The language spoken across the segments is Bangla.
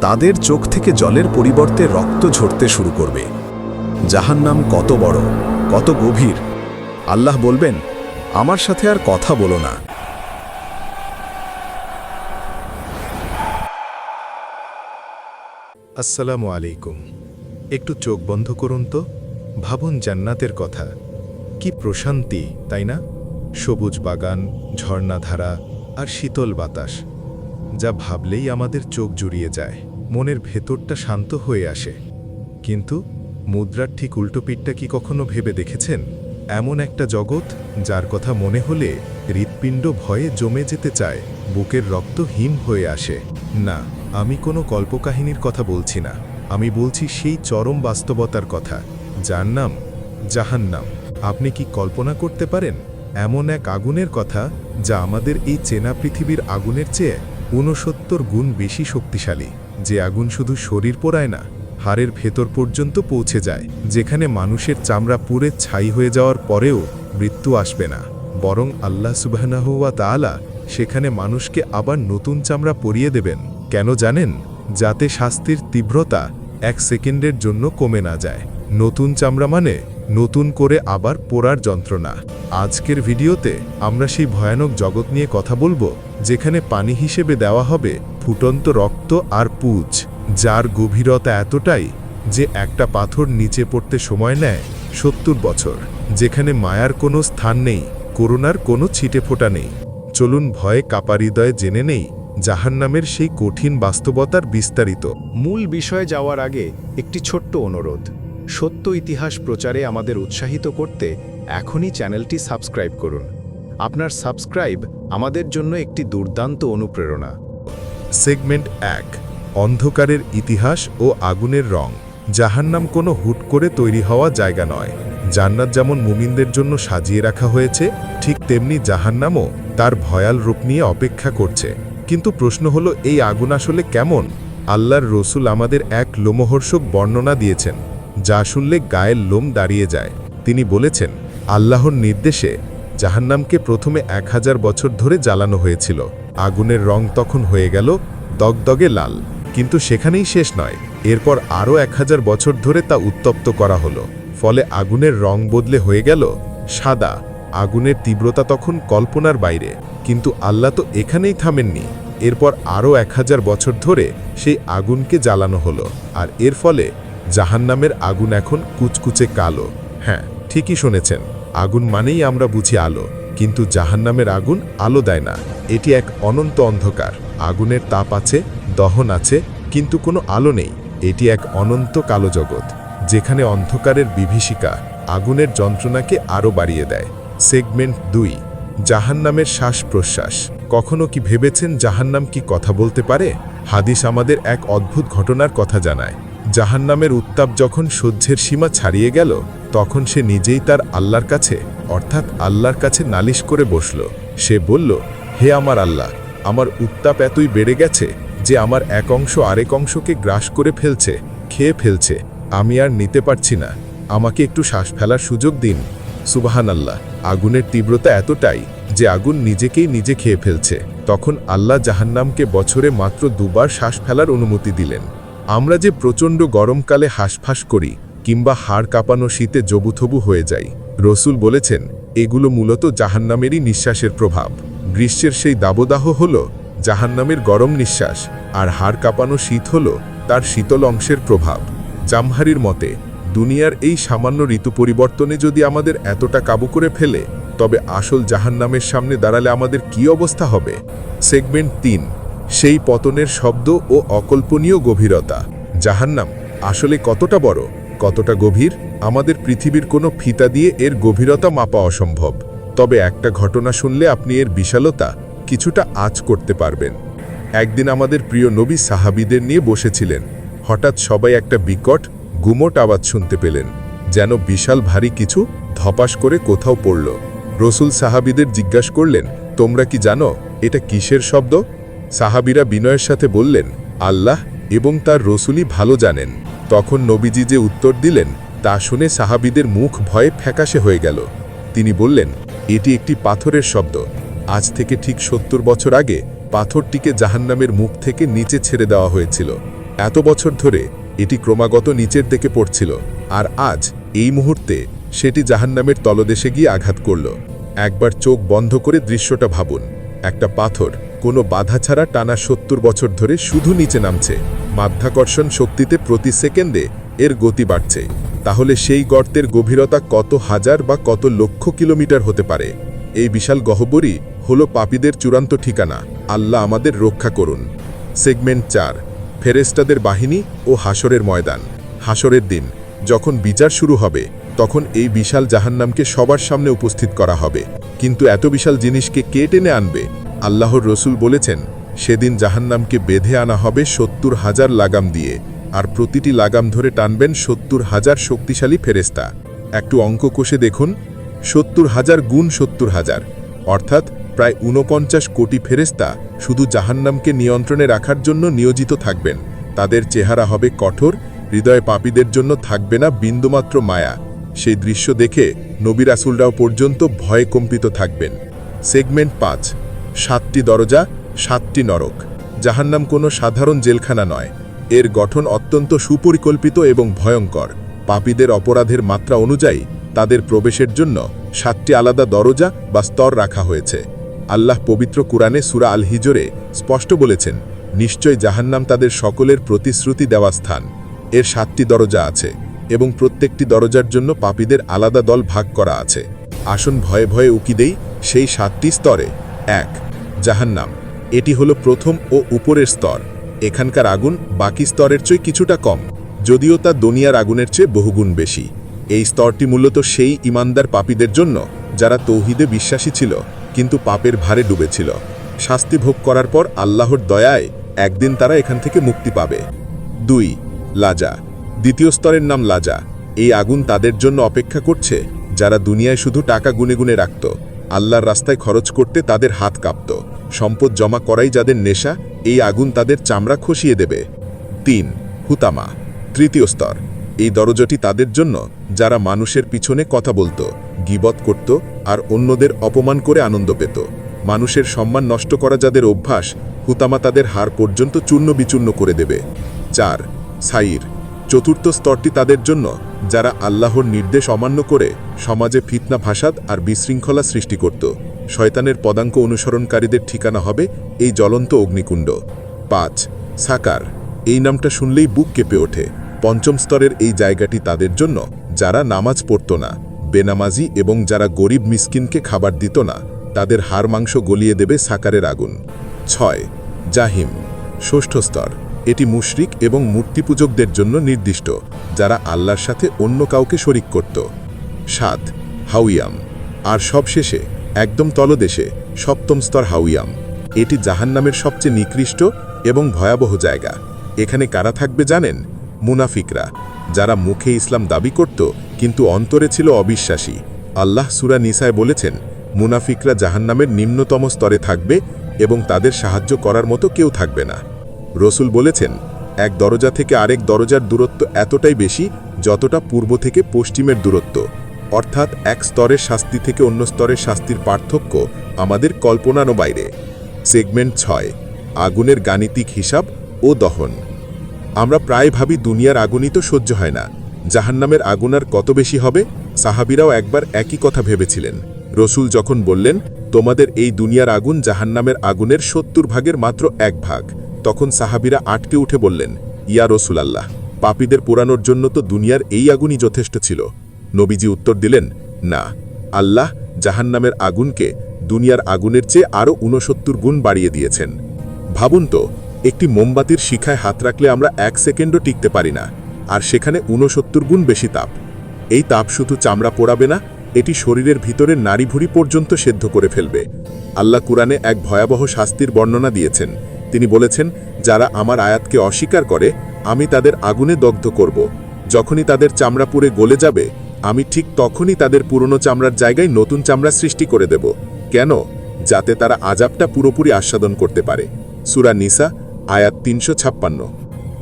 তাদের চোখ থেকে জলের পরিবর্তে রক্ত ঝরতে শুরু করবে। জাহান্নাম কত বড়, কত গভীর। আল্লাহ বলবেন, আমার সাথে আর কথা বলো না। আসসালামু আলাইকুম। একটু চোখ বন্ধ করুন তো। ভাবুন জান্নাতের কথা। কি প্রশান্তি, তাই না? সবুজ বাগান, ঝর্ণাধারা আর শীতল বাতাস। যা ভাবলেই আমাদের চোখ জুড়িয়ে যায়। মনের ভেতরটা শান্ত হয়ে আসে। কিন্তু মুদ্রার ঠিক উল্টো পিঠটা কি কখনো ভেবে দেখেছেন? এমন একটা জগৎ যার কথা মনে হলে হৃৎপিণ্ড ভয়ে জমে যেতে চায়, বুকের রক্ত হিম হয়ে আসে। না, আমি কোনো কল্পকাহিনীর কথা বলছি না। আমি বলছি সেই চরম বাস্তবতার কথা। যার নাম জাহান্নাম। আপনি কি কল্পনা করতে পারেন? এমন এক আগুনের কথা যা আমাদের এই চেনা পৃথিবীর আগুনের চেয়ে ঊনসত্তর গুণ বেশি শক্তিশালী। যে আগুন শুধু শরীর পোড়ায় না, হাড়ের ভেতর পর্যন্ত পৌঁছে যায়, যেখানে মানুষের চামড়া পুড়ে ছাই হয়ে যাওয়ার পরেও মৃত্যু আসবে না। বরং আল্লাহ সুবাহনাহুয়া তাআলা সেখানে মানুষকে আবার নতুন চামড়া পরিয়ে দেবেন। কেন জানেন? যাতে শাস্তির তীব্রতা এক সেকেন্ডের জন্য কমে না যায়। নতুন চামড়া মানে নতুন করে আবার পোড়ার যন্ত্রণা। আজকের ভিডিওতে আমরা সেই ভয়ানক জগৎ নিয়ে কথা বলব, যেখানে পানি হিসেবে দেওয়া হবে ফুটন্ত রক্ত আর পুজ, যার গভীরতা এতটাই যে একটা পাথর নিচে পড়তে সময় নেয় সত্তর বছর, যেখানে মায়ার কোনো স্থান নেই, করুণার কোনো ছিটে ফোটা নেই। চলুন ভয়ে কাপা হৃদয়ে জেনে নেই জাহান্নামের সেই কঠিন বাস্তবতার বিস্তারিত। মূল বিষয়ে যাওয়ার আগে একটি ছোট্ট অনুরোধ। সত্য ইতিহাস প্রচারে আমাদের উৎসাহিত করতে এখনই চ্যানেলটি সাবস্ক্রাইব করুন। আপনার সাবস্ক্রাইব আমাদের জন্য একটি দুর্দান্ত অনুপ্রেরণা। সেগমেন্ট এক, অন্ধকারের ইতিহাস ও আগুনের রং। জাহান্নাম কোনো হুট করে তৈরি হওয়া জায়গা নয়। জান্নাত যেমন মুমিনদের জন্য সাজিয়ে রাখা হয়েছে, ঠিক তেমনি জাহান্নামও তার ভয়াল রূপ নিয়ে অপেক্ষা করছে। কিন্তু প্রশ্ন হলো, এই আগুন আসলে কেমন? আল্লাহর রসুল আমাদের এক লোমহর্ষক বর্ণনা দিয়েছেন। যা শুনলে গায়ের লোম দাঁড়িয়ে যায়। তিনি বলেছেন, আল্লাহর নির্দেশে জাহান্নামকে প্রথমে এক হাজার বছর ধরে জ্বালানো হয়েছিল। আগুনের রং তখন হয়ে গেল দগদগে লাল। কিন্তু সেখানেই শেষ নয়। এরপর আরও এক হাজার বছর ধরে তা উত্তপ্ত করা হলো। ফলে আগুনের রং বদলে হয়ে গেল সাদা। আগুনের তীব্রতা তখন কল্পনার বাইরে। কিন্তু আল্লাহ তো এখানেই থামেননি। এরপর আরও এক হাজার বছর ধরে সেই আগুনকে জ্বালানো হলো। আর এর ফলে জাহান্নামের আগুন এখন কুচকুচে কালো। হ্যাঁ ঠিকই শুনেছেন, আগুন মানেই আমরা বুঝি আলো, কিন্তু জাহান্নামের আগুন আলো দেয় না। এটি এক অনন্ত অন্ধকার, আগুনের তাপ আছে, দহন আছে, কিন্তু কোনো আলো নেই। এটি এক অনন্ত কালো জগৎ, যেখানে অন্ধকারের বিভীষিকা আগুনের যন্ত্রণাকে আরও বাড়িয়ে দেয়। সেগমেন্ট দুই, জাহান্নামের শ্বাস প্রশ্বাস কখনো কি ভেবেছেন জাহান্নাম কি কথা বলতে পারে? হাদিস আমাদের এক অদ্ভুত ঘটনার কথা জানায়। জাহান্নামের উত্তাপ যখন সহ্যের সীমা ছাড়িয়ে গেল, তখন সে নিজেই তার আল্লাহর কাছে, অর্থাৎ আল্লাহর কাছে নালিশ করে বসল। সে বলল, হে আমার আল্লাহ, আমার উত্তাপ এতই বেড়ে গেছে যে আমার এক অংশ আরেক অংশকে গ্রাস করে ফেলছে, খেয়ে ফেলছে। আমি আর নিতে পারছি না। আমাকে একটু শ্বাস ফেলার সুযোগ দিন। সুবাহান আল্লাহ আগুনের তীব্রতা এতটাই যে আগুন নিজেকেই নিজে খেয়ে ফেলছে। তখন আল্লাহ জাহান্নামকে বছরে মাত্র দুবার শ্বাস ফেলার অনুমতি দিলেন। আমরা যে প্রচণ্ড গরমকালে হাঁসফাঁস করি, কিংবা হাড় কাঁপানো শীতে জবুথবু হয়ে যাই, রসুল বলেছেন, এগুলো মূলত জাহান্নামেরই নিঃশ্বাসের প্রভাব। গ্রীষ্মের সেই দাবদাহ হল, জাহান্নামের গরম নিঃশ্বাস, আর হাড় কাঁপানো শীত হল, তার শীতল অংশের প্রভাব। জামহারির মতে, দুনিয়ার এই সামান্য ঋতু পরিবর্তনে যদি আমাদের এতটা কাবু করে ফেলে, তবে আসল জাহান্নামের সামনে দাঁড়ালে আমাদের কি অবস্থা হবে? সেগমেন্ট তিন। সেই পতনের শব্দ ও অকল্পনীয় গভীরতা। জাহান্নাম, আসলে কতটা বড়, কতটা গভীর, আমাদের পৃথিবীর কোনো ফিতা দিয়ে এর গভীরতা মাপা অসম্ভব। তবে একটা ঘটনা শুনলে আপনি এর বিশালতা কিছুটা আঁচ করতে পারবেন। একদিন আমাদের প্রিয় নবী সাহাবিদের নিয়ে বসেছিলেন। হঠাৎ সবাই একটা বিকট, গুমোট আওয়াজ শুনতে পেলেন, যেন বিশাল ভারী কিছু ধপাস করে কোথাও পড়ল। রসুল সাহাবিদের জিজ্ঞাসা করলেন, তোমরা কি জানো, এটা কিসের শব্দ? সাহাবিরা বিনয়ের সাথে বললেন, আল্লাহ এবং তার রসুলই ভালো জানেন। তখন নবীজি যে উত্তর দিলেন, তা শুনে সাহাবিদের মুখ ভয়ে ফ্যাকাশে হয়ে গেল। তিনি বললেন, এটি একটি পাথরের শব্দ। আজ থেকে ঠিক সত্তর বছর আগে পাথরটিকে জাহান্নামের মুখ থেকে নিচে ছেড়ে দেওয়া হয়েছিল। এত বছর ধরে এটি ক্রমাগত নিচের দিকে পড়ছিল, আর আজ এই মুহূর্তে সেটি জাহান্নামের তলদেশে গিয়ে আঘাত করল। একবার চোখ বন্ধ করে দৃশ্যটা ভাবুন। একটা পাথর কোনো বাধা ছাড়া টানা সত্তর বছর ধরে শুধু নিচে নামছে। মাধ্যাকর্ষণ শক্তিতে প্রতি সেকেন্ডে এর গতি বাড়ছে। তাহলে সেই গর্তের গভীরতা কত হাজার বা কত লক্ষ কিলোমিটার হতে পারে? এই বিশাল গহ্বরই হলো পাপীদের চূড়ান্ত ঠিকানা। আল্লাহ আমাদের রক্ষা করুন। সেগমেন্ট চার ফেরেস্তাদের বাহিনী ও হাসরের ময়দান। হাসরের দিন, যখন বিচার শুরু হবে, তখন এই বিশাল জাহান্নামকে সবার সামনে উপস্থিত করা হবে। কিন্তু এত বিশাল জিনিসকে কে টেনে আনবে? আল্লাহর রসুল বলেছেন, সেদিন জাহান্নামকে বেঁধে আনা হবে সত্তর হাজার লাগাম দিয়ে, আর প্রতিটি লাগাম ধরে টানবেন সত্তর হাজার শক্তিশালী ফেরেস্তা একটু অঙ্ক কষে দেখুন, সত্তর হাজার গুণ সত্তর হাজার, অর্থাৎ প্রায় ঊনপঞ্চাশ কোটি ফেরেস্তা শুধু জাহান্নামকে নিয়ন্ত্রণে রাখার জন্য নিয়োজিত থাকবেন। তাদের চেহারা হবে কঠোর, হৃদয়ে পাপীদের জন্য থাকবে না বিন্দুমাত্র মায়া। সেই দৃশ্য দেখে নবী রাসুলরাও পর্যন্ত ভয়ে কম্পিত থাকবেন। সেগমেন্ট পাঁচ। সাতটি দরজা, সাতটি নরক। জাহান্নাম কোনো সাধারণ জেলখানা নয়। এর গঠন অত্যন্ত সুপরিকল্পিত এবং ভয়ঙ্কর। পাপীদের অপরাধের মাত্রা অনুযায়ী তাদের প্রবেশের জন্য সাতটি আলাদা দরজা বা স্তর রাখা হয়েছে। আল্লাহ পবিত্র কুরআনে সুরা আল হিজরে স্পষ্ট বলেছেন, নিশ্চয় জাহান্নাম তাদের সকলের প্রতিশ্রুতি দেওয়া স্থান। এর সাতটি দরজা আছে এবং প্রত্যেকটি দরজার জন্য পাপীদের আলাদা দল ভাগ করা আছে। আসুন ভয়ে ভয়ে উকি দেই, সেই সাতটি স্তরে এক। জাহান্নাম, এটি হলো প্রথম ও উপরের স্তর। এখানকার আগুন বাকি স্তরের চেয়ে কিছুটা কম, যদিও তা দুনিয়ার আগুনের চেয়ে বহুগুণ বেশি। এই স্তরটি মূলত সেই ইমানদার পাপীদের জন্য যারা তৌহিদে বিশ্বাসী ছিল, কিন্তু পাপের ভারে ডুবেছিল। শাস্তি ভোগ করার পর আল্লাহর দয়ায় একদিন তারা এখান থেকে মুক্তি পাবে। দুই, লাজা, দ্বিতীয় স্তরের নাম লাজা। এই আগুন তাদের জন্য অপেক্ষা করছে, যারা দুনিয়ায় শুধু টাকা গুনে গুনে রাখত। আল্লাহর রাস্তায় খরচ করতে তাদের হাত কাঁপত। সম্পদ জমা করাই যাদের নেশা, এই আগুন তাদের চামড়া খসিয়ে দেবে। তিন, হুতামা। তৃতীয় স্তর। এই দরজাটি তাদের জন্য, যারা মানুষের পিছনে কথা বলতো, গিবত করত, আর অন্যদের অপমান করে আনন্দ পেত। মানুষের সম্মান নষ্ট করা যাদের অভ্যাস, হুতামা তাদের হার পর্যন্ত চূর্ণ বিচূর্ণ করে দেবে। চার, সাইর। চতুর্থ স্তরটি তাদের জন্য, যারা আল্লাহর নির্দেশ অমান্য করে সমাজে ফিতনা ফাসাদ আর বিশৃঙ্খলা সৃষ্টি করত। শয়তানের পদাঙ্ক অনুসরণকারীদের ঠিকানা হবে এই জ্বলন্ত অগ্নিকুণ্ড। পাঁচ, সাকার। এই নামটা শুনলেই বুক কেঁপে ওঠে। পঞ্চম স্তরের এই জায়গাটি তাদের জন্য, যারা নামাজ পড়ত না, বেনামাজি এবং যারা গরিব মিসকিনকে খাবার দিত না, তাদের হাড় মাংস গলিয়ে দেবে সাকারের আগুন। ছয়, জাহিম। ষষ্ঠ স্তর। এটি মুশরিক এবং মূর্তিপূজকদের জন্য নির্দিষ্ট, যারা আল্লাহর সাথে অন্য কাউকে শরিক করত। সাত, হাউয়াম। আর সবশেষে, একদম তলদেশে, সপ্তম স্তর হাউয়াম। এটি জাহান্নামের সবচেয়ে নিকৃষ্ট এবং ভয়াবহ জায়গা। এখানে কারা থাকবে জানেন? মুনাফিকরা, যারা মুখে ইসলাম দাবি করত, কিন্তু অন্তরে ছিল অবিশ্বাসী। আল্লাহ সুরা নিসায় বলেছেন, মুনাফিকরা জাহান্নামের নিম্নতম স্তরে থাকবে এবং তাদের সাহায্য করার মতো কেউ থাকবে না। রসুল বলেছেন, এক দরজা থেকে আরেক দরজার দূরত্ব এতটাই বেশি যতটা পূর্ব থেকে পশ্চিমের দূরত্ব। অর্থাৎ এক স্তরের শাস্তি থেকে অন্য স্তরের শাস্তির পার্থক্য আমাদের কল্পনারও বাইরে। সেগমেন্ট ছয়, আগুনের গাণিতিক হিসাব ও দহন। আমরা প্রায় ভাবি দুনিয়ার আগুনই তো সহ্য হয় না, জাহান্নামের আগুন আর কত বেশি হবে? সাহাবিরাও একবার একই কথা ভেবেছিলেন। রসুল যখন বললেন, তোমাদের এই দুনিয়ার আগুন জাহান্নামের আগুনের সত্তর ভাগের মাত্র এক ভাগ। তখন সাহাবিরা আটকে উঠে বললেন, ইয়া রসুলাল্লাহ, পাপীদের পোড়ানোর জন্য তো দুনিয়ার এই আগুনই যথেষ্ট ছিল। নবীজি উত্তর দিলেন, না, আল্লাহ জাহান্নামের আগুনকে দুনিয়ার আগুনের চেয়ে আরও ঊনসত্তর গুণ বাড়িয়ে দিয়েছেন। ভাবুন তো, একটি মোমবাতির শিখায় হাত রাখলে আমরা এক সেকেন্ডও টিকতে পারি না, আর সেখানে ঊনসত্তর গুণ বেশি তাপ। এই তাপ শুধু চামড়া পোড়াবে না, এটি শরীরের ভিতরে নাড়িভুড়ি পর্যন্ত সেদ্ধ করে ফেলবে। আল্লাহ কুরআনে এক ভয়াবহ শাস্তির বর্ণনা দিয়েছেন তিনি বলেছেন, যারা আমার আয়াতকে অস্বীকার করে, আমি তাদের আগুনে দগ্ধ করব। যখনই তাদের চামড়া পুড়ে গলে যাবে, আমি ঠিক তখনই তাদের পুরনো চামড়ার জায়গায় নতুন চামড়া সৃষ্টি করে দেব। কেন? যাতে তারা আজাবটা পুরোপুরি আস্বাদন করতে পারে। সুরা নিসা, আয়াত তিনশো ছাপ্পান্ন।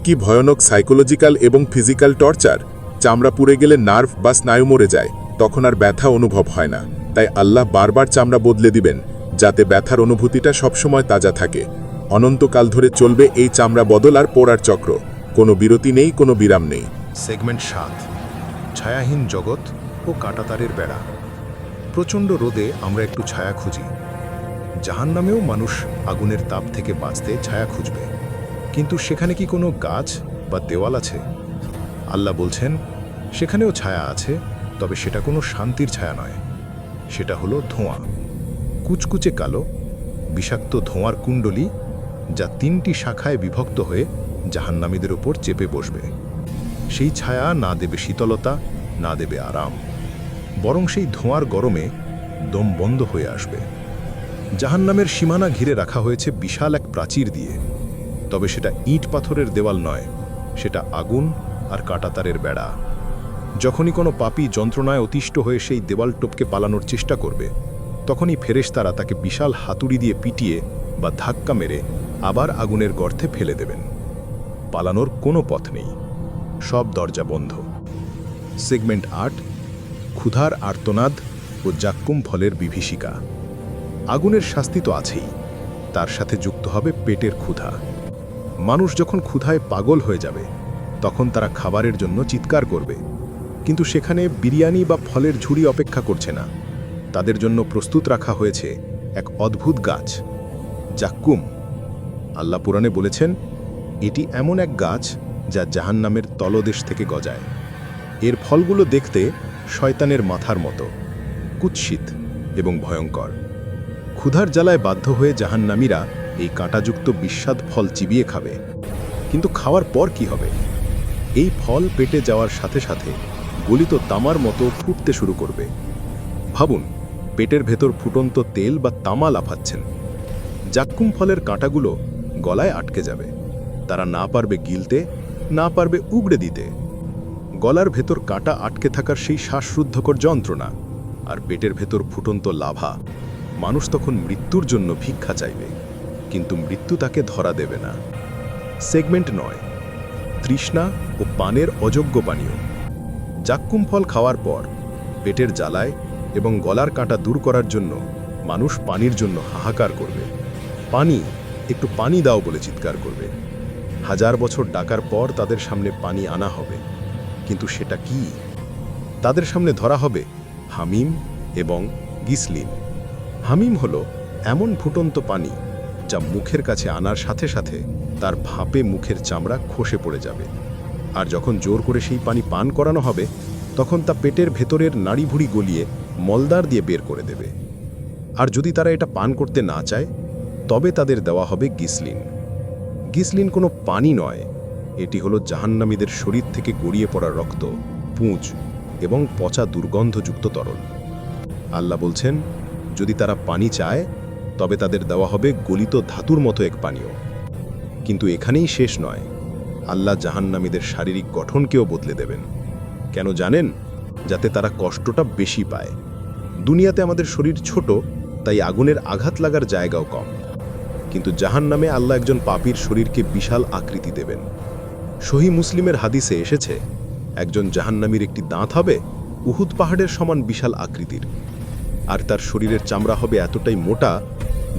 কি ভয়ানক সাইকোলজিক্যাল এবং ফিজিক্যাল টর্চার। চামড়া পুড়ে গেলে নার্ভ বা স্নায়ু মরে যায়, তখন আর ব্যথা অনুভব হয় না। তাই আল্লাহ বারবার চামড়া বদলে দিবেন, যাতে ব্যথার অনুভূতিটা সবসময় তাজা থাকে। অনন্তকাল ধরে চলবে এই চামড়া বদল আর পোড়ার চক্র। কোনো বিরতি নেই, কোনো বিরাম নেই। সেগমেন্ট সাত, ছায়াহীন জগৎ ও কাটাতারের বেড়া। প্রচণ্ড রোদে আমরা একটু ছায়া খুঁজি। জাহান নামেও মানুষ আগুনের তাপ থেকে বাঁচতে ছায়া খুঁজবে। কিন্তু সেখানে কি কোনো গাছ বা দেওয়াল আছে? আল্লাহ বলছেন, সেখানেও ছায়া আছে, তবে সেটা কোনো শান্তির ছায়া নয়। সেটা হলো ধোঁয়া। কুচকুচে কালো, বিষাক্ত ধোঁয়ার কুণ্ডলী যা তিনটি শাখায় বিভক্ত হয়ে জাহান্নামীদের ওপর চেপে বসবে। সেই ছায়া না দেবে শীতলতা, না দেবে আরাম। বরং সেই ধোঁয়ার গরমে দম বন্ধ হয়ে আসবে। জাহান্নামের সীমানা ঘিরে রাখা হয়েছে বিশাল এক প্রাচীর দিয়ে। তবে সেটা ইট পাথরের দেওয়াল নয়, সেটা আগুন আর কাটাতারের বেড়া। যখনই কোনো পাপী যন্ত্রণায় অতিষ্ঠ হয়ে সেই দেওয়াল টপকে পালানোর চেষ্টা করবে, তখনই ফেরেশতারা তাকে বিশাল হাতুড়ি দিয়ে পিটিয়ে বা ধাক্কা মেরে আবার আগুনের গর্তে ফেলে দেবেন। পালানোর কোনো পথ নেই। সব দরজা বন্ধ। সেগমেন্ট আট, ক্ষুধার আর্তনাদ ও জাক্কুম ফলের বিভীষিকা। আগুনের শাস্তি তো আছেই। তার সাথে যুক্ত হবে পেটের ক্ষুধা। মানুষ যখন ক্ষুধায় পাগল হয়ে যাবে, তখন তারা খাবারের জন্য চিৎকার করবে। কিন্তু সেখানে বিরিয়ানি বা ফলের ঝুড়ি অপেক্ষা করছে না। তাদের জন্য প্রস্তুত রাখা হয়েছে এক অদ্ভুত গাছ, জাক্কুম। আল্লাহ পুরাণে বলেছেন, এটি এমন এক গাছ যা জাহান্নামের তলদেশ থেকে গজায়। এর ফলগুলো দেখতে শয়তানের মাথার মতো, কুৎসিত এবং ভয়ঙ্কর। ক্ষুধার জ্বালায় বাধ্য হয়ে জাহান্নামীরা এই কাঁটাযুক্ত বিস্বাদ ফল চিবিয়ে খাবে। কিন্তু খাওয়ার পর কি হবে? এই ফল পেটে যাওয়ার সাথে সাথে গলিত তামার মতো ফুটতে শুরু করবে। ভাবুন, পেটের ভেতর ফুটন্ত তেল বা তামা লাফাচ্ছেন। জাক্কুম ফলের কাঁটাগুলো গলায় আটকে যাবে। তারা না পারবে গিলতে, না পারবে উগড়ে দিতে। গলার ভেতর কাঁটা আটকে থাকার সেই শ্বাসরুদ্ধকর যন্ত্রণা আর পেটের ভেতর ফুটন্ত লাভা, মানুষ তখন মৃত্যুর জন্য ভিক্ষা চাইবে, কিন্তু মৃত্যু তাকে ধরা দেবে না। সেগমেন্ট নয়, তৃষ্ণা ও পানের অযোগ্য পানীয়। জাক্কুম ফল খাওয়ার পর, পেটের জ্বালায় এবং গলার কাঁটা দূর করার জন্য মানুষ পানির জন্য হাহাকার করবে। পানি একটু পানি দাও বলে চিৎকার করবে। হাজার বছর ডাকার পর তাদের সামনে পানি আনা হবে। কিন্তু সেটা কি? তাদের সামনে ধরা হবে হামিম এবং গিসলিন। হামিম হলো এমন ফুটন্ত পানি যা মুখের কাছে আনার সাথে সাথে তার ভাপে মুখের চামড়া খসে পড়ে যাবে। আর যখন জোর করে সেই পানি পান করানো হবে, তখন তা পেটের ভেতরের নাড়িভুড়ি গলিয়ে মলদার দিয়ে বের করে দেবে। আর যদি তারা এটা পান করতে না চায় তবে তাদের দেওয়া হবে গিসলিন। গিসলিন কোনো পানি নয়। এটি হলো জাহান্নামীদের শরীর থেকে গড়িয়ে পড়া রক্ত, পুঁজ এবং পচা দুর্গন্ধযুক্ত তরল। আল্লাহ বলছেন, যদি তারা পানি চায়, তবে তাদের দেওয়া হবে গলিত ধাতুর মতো এক পানীয়। কিন্তু এখানেই শেষ নয়। আল্লাহ জাহান্নামীদের শারীরিক গঠনকেও বদলে দেবেন। কেন জানেন? যাতে তারা কষ্টটা বেশি পায়। দুনিয়াতে আমাদের শরীর ছোট, তাই আগুনের আঘাত লাগার জায়গাও কম। কিন্তু জাহান্নামে আল্লাহ একজন পাপীর শরীরকে বিশাল আকৃতি দেবেন। সহি মুসলিমের হাদিসে এসেছে, একজন জাহান্নামীর একটি দাঁত হবে, উহুদ পাহাড়ের সমান বিশাল আকৃতির। আর তার শরীরের চামড়া হবে এতটাই মোটা,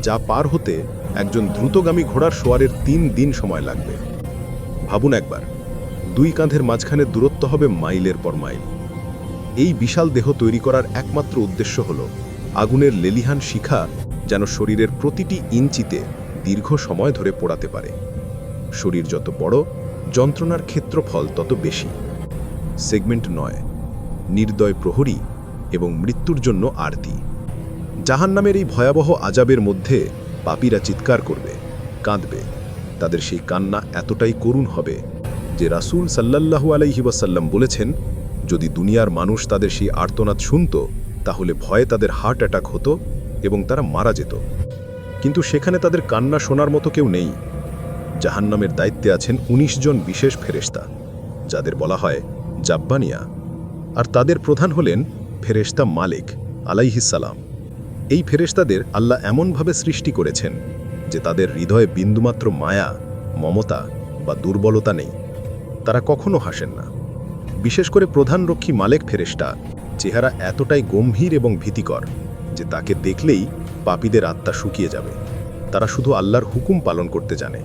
যা পার হতে একজন দ্রুতগামী ঘোড়ার সোয়ারের তিন দিন সময় লাগবে। ভাবুন একবার, দুই কাঁধের মাঝখানে দূরত্ব হবে মাইলের পর মাইল। এই বিশাল দেহ তৈরি করার একমাত্র উদ্দেশ্য হল, আগুনের লেলিহান শিখা যেন শরীরের প্রতিটি ইঞ্চিতে দীর্ঘ সময় ধরে পোড়াতে পারে। শরীর যত বড়, যন্ত্রণার ক্ষেত্রফল তত বেশি। সেগমেন্ট নয়, নির্দয় প্রহরী এবং মৃত্যুর জন্য আরতি। জাহান্নামের এই ভয়াবহ আজাবের মধ্যে পাপীরা চিৎকার করবে, কাঁদবে। তাদের সেই কান্না এতটাই করুণ হবে যে রাসূল সাল্লাল্লাহু আলাইহি ওয়াসাল্লাম বলেছেন, যদি দুনিয়ার মানুষ তাদের সেই আর্তনাদ শুনত, তাহলে ভয়ে তাদের হার্ট অ্যাটাক হতো এবং তারা মারা যেত। কিন্তু সেখানে তাদের কান্না শোনার মতো কেউ নেই। জাহান্নামের দায়িত্বে আছেন ১৯ জন বিশেষ ফেরেশতা, যাদের বলা হয় জাব্বানিয়া। আর তাদের প্রধান হলেন ফেরেশতা মালিক আলাইহিসালাম এই ফেরেশতাদের আল্লাহ এমনভাবে সৃষ্টি করেছেন যে তাদের হৃদয়ে বিন্দুমাত্র মায়া, মমতা বা দুর্বলতা নেই। তারা কখনো হাসেন না। বিশেষ করে প্রধান রক্ষী মালেক ফেরেশতা, চেহারা এতটাই গম্ভীর এবং ভীতিকর যে তাকে দেখলেই পাপীদের আত্মা শুকিয়ে যাবে। তারা শুধু আল্লাহর হুকুম পালন করতে জানে,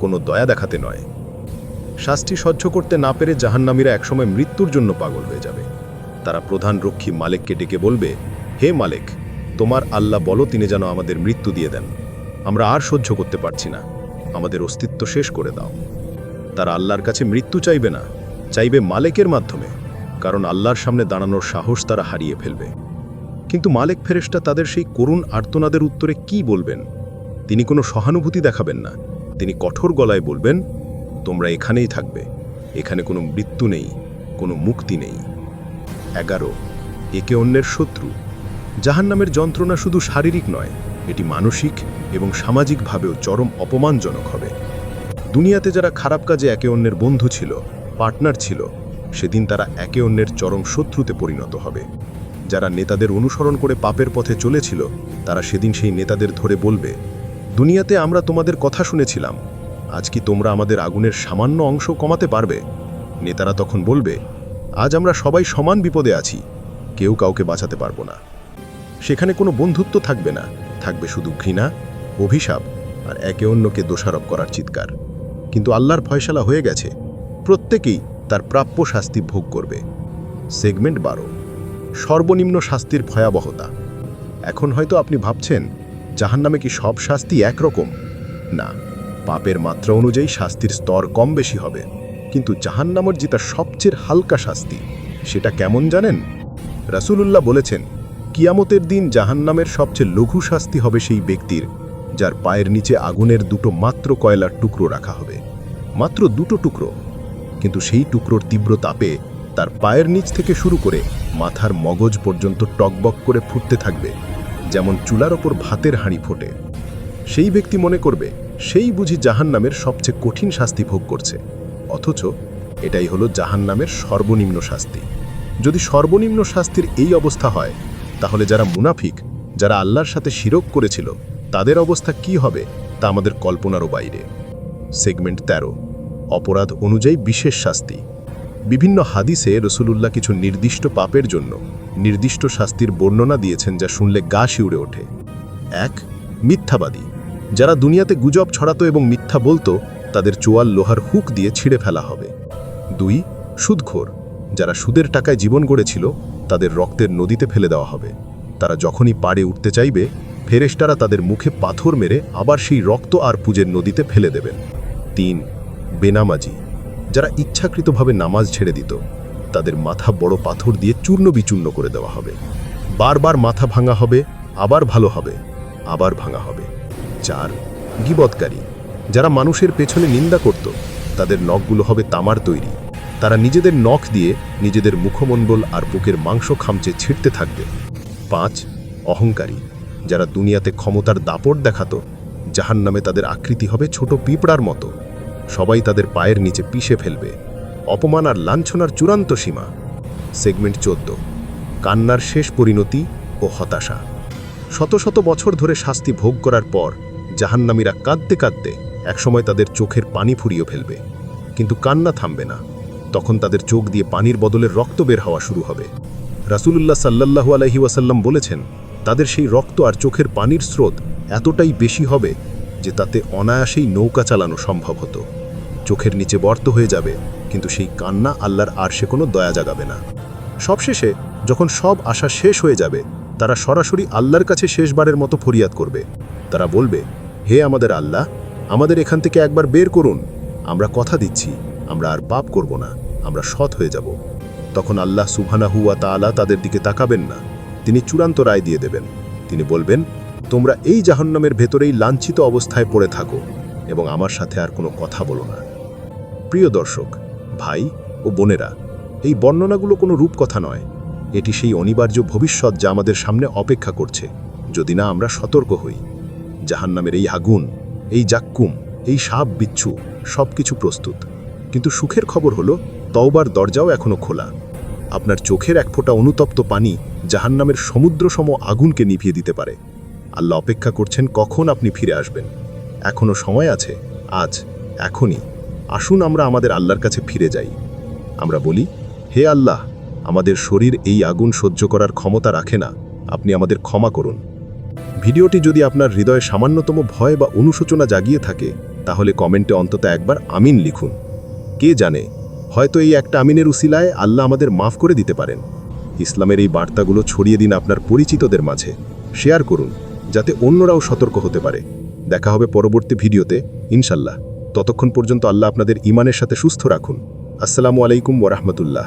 কোনো দয়া দেখাতে নয়। শাস্তি সহ্য করতে না পেরে জাহান্নামীরা একসময় মৃত্যুর জন্য পাগল হয়ে যাবে। তারা প্রধান রক্ষী মালেককে ডেকে বলবে, হে মালেক, তোমার আল্লাহ বলো তিনি যেন আমাদের মৃত্যু দিয়ে দেন। আমরা আর সহ্য করতে পারছি না। আমাদের অস্তিত্ব শেষ করে দাও। তারা আল্লাহর কাছে মৃত্যু চাইবে না, চাইবে মালেকের মাধ্যমে, কারণ আল্লাহর সামনে দাঁড়ানোর সাহস তারা হারিয়ে ফেলবে। কিন্তু মালেক ফেরেশতা তাদের সেই করুণ আর্তনাদের উত্তরে কি বলবেন? তিনি কোনো সহানুভূতি দেখাবেন না। তিনি কঠোর গলায় বলবেন, তোমরা এখানেই থাকবে। এখানে কোনো মৃত্যু নেই, কোনো মুক্তি নেই। এগারো, একে অন্যের শত্রু। জাহান্নামের যন্ত্রণা শুধু শারীরিক নয়, এটি মানসিক এবং সামাজিকভাবেও চরম অপমানজনক হবে। দুনিয়াতে যারা খারাপ কাজে একে অন্যের বন্ধু ছিল, পার্টনার ছিল, সেদিন তারা একে অন্যের চরম শত্রুতে পরিণত হবে। যারা নেতাদের অনুসরণ করে পাপের পথে চলেছিল, তারা সেদিন সেই নেতাদের ধরে বলবে, দুনিয়াতে আমরা তোমাদের কথা শুনেছিলাম, আজ কি তোমরা আমাদের আগুনের সামান্য অংশ কমাতে পারবে? নেতারা তখন বলবে, আজ আমরা সবাই সমান বিপদে আছি, কেউ কাউকে বাঁচাতে পারব না। সেখানে কোনো বন্ধুত্ব থাকবে না, থাকবে শুধু ঘৃণা, অভিশাপ আর একে অন্যকে দোষারোপ করার চিৎকার। কিন্তু আল্লাহর ফয়সালা হয়ে গেছে, প্রত্যেকেই তার প্রাপ্য শাস্তি ভোগ করবে। সেগমেন্ট বারো। সর্বনিম্ন শাস্তির ভয়াবহতা। এখন হয়তো আপনি ভাবছেন, জাহান্নামে কি সব শাস্তি একরকম? না, পাপের মাত্রা অনুযায়ী শাস্তির স্তর কম বেশি হবে। কিন্তু জাহান্নামর যেটা সবচেয়ে হালকা শাস্তি, সেটা কেমন জানেন? রাসূলুল্লাহ বলেছেন, কিয়ামতের দিন জাহান্নামের সবচেয়ে লঘু শাস্তি হবে সেই ব্যক্তির, যার পায়ের নিচে আগুনের দুটো মাত্র কয়লার টুকরো রাখা হবে। মাত্র দুটো টুকরো। কিন্তু সেই টুকরোর তীব্র তাপে তার পায়ের নিচ থেকে শুরু করে মাথার মগজ পর্যন্ত টকবক করে ফুটতে থাকবে, যেমন চুলার ওপর ভাতের হাঁড়ি ফোটে। সেই ব্যক্তি মনে করবে, সেই বুঝি জাহান্নামের সবচেয়ে কঠিন শাস্তি ভোগ করছে। অথচ এটাই হলো জাহান্নামের সর্বনিম্ন শাস্তি। যদি সর্বনিম্ন শাস্তির এই অবস্থা হয়, তাহলে যারা মুনাফিক, যারা আল্লাহর সাথে শিরক করেছিল, তাদের অবস্থা কি হবে, তা আমাদের কল্পনারও বাইরে। সেগমেন্ট ১৩ অপরাধ অনুযায়ী বিশেষ শাস্তি। বিভিন্ন হাদিসে রসুলুল্লাহ কিছু নির্দিষ্ট পাপের জন্য নির্দিষ্ট শাস্তির বর্ণনা দিয়েছেন যা শুনলে গা শিউড়ে ওঠে। এক, মিথ্যাবাদী। যারা দুনিয়াতে গুজব ছড়াতো এবং মিথ্যা বলতো, তাদের চোয়াল লোহার হুক দিয়ে ছিঁড়ে ফেলা হবে। দুই, সুদখোর। যারা সুদের টাকায় জীবন গড়েছিল, তাদের রক্তের নদীতে ফেলে দেওয়া হবে। তারা যখনই পাড়ে উঠতে চাইবে, ফেরেশতারা তাদের মুখে পাথর মেরে আবার সেই রক্ত আর পুজের নদীতে ফেলে দেবেন। তিন, বেনামাজি। যারা ইচ্ছাকৃতভাবে নামাজ ছেড়ে দিত, তাদের মাথা বড় পাথর দিয়ে চূর্ণ বিচূর্ণ করে দেওয়া হবে। বারবার মাথা ভাঙা হবে, আবার ভালো হবে, আবার ভাঙা হবে। চার, গিবৎকারী। যারা মানুষের পেছনে নিন্দা করত, তাদের নখগুলো হবে তামার তৈরি। তারা নিজেদের নখ দিয়ে নিজেদের মুখমণ্ডল আর বুকের মাংস খামচে ছিঁড়তে থাকবে। পাঁচ, অহংকারী। যারা দুনিয়াতে ক্ষমতার দাপট দেখাতো জাহান নামে তাদের আকৃতি হবে ছোট পিঁপড়ার মতো। সবাই তাদের পায়ের নিচে পিষে ফেলবে। অপমান আর লাঞ্ছনার চূড়ান্ত সীমা। সেগমেন্ট চোদ্দ। কান্নার শেষ পরিণতি ও হতাশা। শত শত বছর ধরে শাস্তি ভোগ করার পর জাহান্নামীরা কাঁদতে কাঁদতে একসময় তাদের চোখের পানি ফুরিয়ে ফেলবে। কিন্তু কান্না থামবে না। তখন তাদের চোখ দিয়ে পানির বদলে রক্ত বের হওয়া শুরু হবে। রাসুলুল্লাহ সাল্লাল্লাহু আলাইহি ওয়াসাল্লাম বলেছেন, তাদের সেই রক্ত আর চোখের পানির স্রোত এতটাই বেশি হবে যে তাতে অনায়াসেই নৌকা চালানো সম্ভব হতো। চোখের নিচে বর্ত হয়ে যাবে, কিন্তু সেই কান্না আল্লাহর আর সে কোনো দয়া জাগাবে না। সবশেষে, যখন সব আশা শেষ হয়ে যাবে, তারা সরাসরি আল্লাহর কাছে শেষবারের মতো ফরিয়াদ করবে। তারা বলবে, হে আমাদের আল্লাহ, আমাদের এখান থেকে একবার বের করুন। আমরা কথা দিচ্ছি, আমরা আর পাপ করব না, আমরা সৎ হয়ে যাব। তখন আল্লাহ সুবহানা হুয়া তাআলা তাদের দিকে তাকাবেন না। তিনি চূড়ান্ত রায় দিয়ে দেবেন। তিনি বলবেন, তোমরা এই জাহান্নামের ভেতরেই লাঞ্ছিত অবস্থায় পড়ে থাকো এবং আমার সাথে আর কোনো কথা বলো না। প্রিয় দর্শক, ভাই ও বোনেরা, এই বর্ণনাগুলো কোনো রূপকথা নয়। এটি সেই অনিবার্য ভবিষ্যৎ যা আমাদের সামনে অপেক্ষা করছে, যদি না আমরা সতর্ক হই। জাহান্নামের এই আগুন, এই জাক্কুম, এই সাপ বিচ্ছু সব কিছু প্রস্তুত। কিন্তু সুখের খবর হলো, তওবার দরজাও এখনও খোলা। আপনার চোখের এক ফোঁটা অনুতপ্ত পানি জাহান্নামের সমুদ্রসম আগুনকে নিভিয়ে দিতে পারে। আল্লাহ অপেক্ষা করছেন কখন আপনি ফিরে আসবেন। এখনও সময় আছে, আজ, এখনই। আসুন আমরা আমাদের আল্লাহর কাছে ফিরে যাই। আমরা বলি, হে আল্লাহ, আমাদের শরীর এই আগুন সহ্য করার ক্ষমতা রাখে না, আপনি আমাদের ক্ষমা করুন। ভিডিওটি যদি আপনার হৃদয়ে সামান্যতম ভয় বা অনুশোচনা জাগিয়ে থাকে, তাহলে কমেন্টে অন্তত একবার আমিন লিখুন। কে জানে, হয়তো এই একটা আমিনের উসিলায় আল্লাহ আমাদের মাফ করে দিতে পারেন। ইসলামের এই বার্তাগুলো ছড়িয়ে দিন আপনার পরিচিতদের মাঝে। শেয়ার করুন, যাতে অন্যরাও সতর্ক হতে পারে। দেখা হবে পরবর্তী ভিডিওতে, ইনশাল্লাহ। ততক্ষণ পর্যন্ত আল্লাহ আপনাদের ইমানের সাথে সুস্থ রাখুন। আসসালামু আলাইকুম ওরহমতুল্লাহ